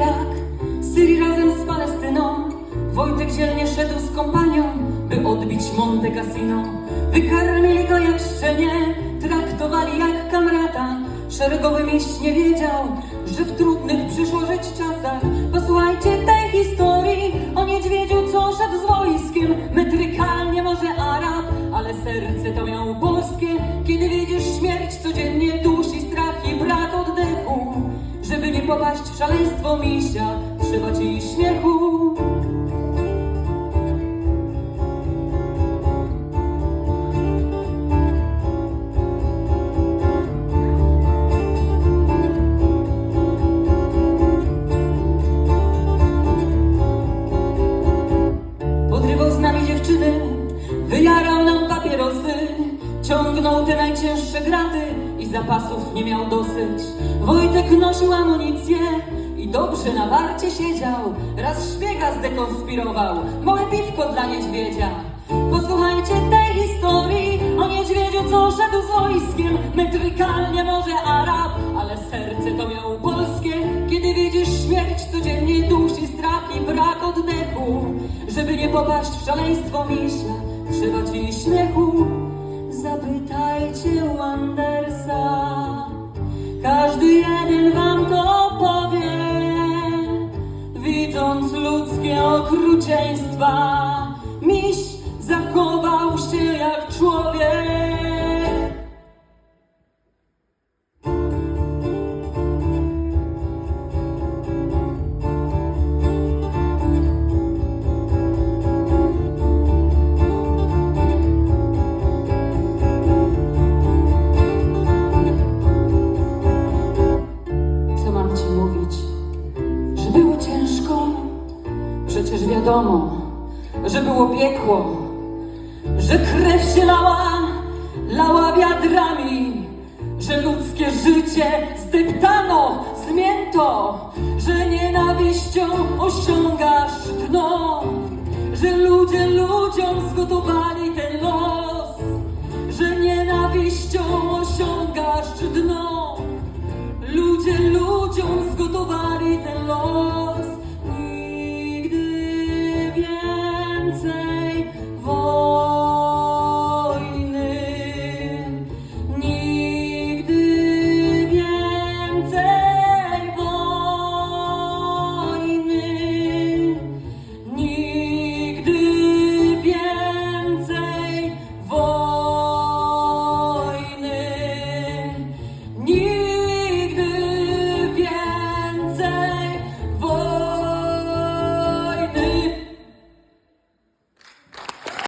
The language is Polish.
Irak, Syrii razem z Palestyną. Wojtek dzielnie szedł z kompanią, by odbić Monte Cassino. Wykarmili go jak szczenie, traktowali jak kamrata. Szeregowy miść nie wiedział, że w trudnych przyszło żyć czasach. Posłuchajcie tej historii o niedźwiedziu, co szedł z wojskiem. Metrykalnie może Arab, ale serce to miał polskie, kiedy widzisz śmierć codziennie. Szaleństwo misia, trzeba ci śmiechu. Ciągnął te najcięższe graty i zapasów nie miał dosyć. Wojtek nosił amunicję i dobrze na warcie siedział. Raz szpiega zdekonspirował, małe piwko dla niedźwiedzia. Posłuchajcie tej historii o niedźwiedziu, co szedł z wojskiem. Metrykalnie może Arab, ale serce to miał polskie. Kiedy widzisz śmierć, codziennie dusi strach i brak oddechu. Żeby nie popaść w szaleństwo misia, trzeba ci śmiechu. Okrucieństwa, miś zachował wiadomo, że było piekło, że krew się lała, lała wiadrami, że ludzkie życie zdeptano, zmięto, że nienawiścią osiągasz dno, że ludzie ludziom zgotowali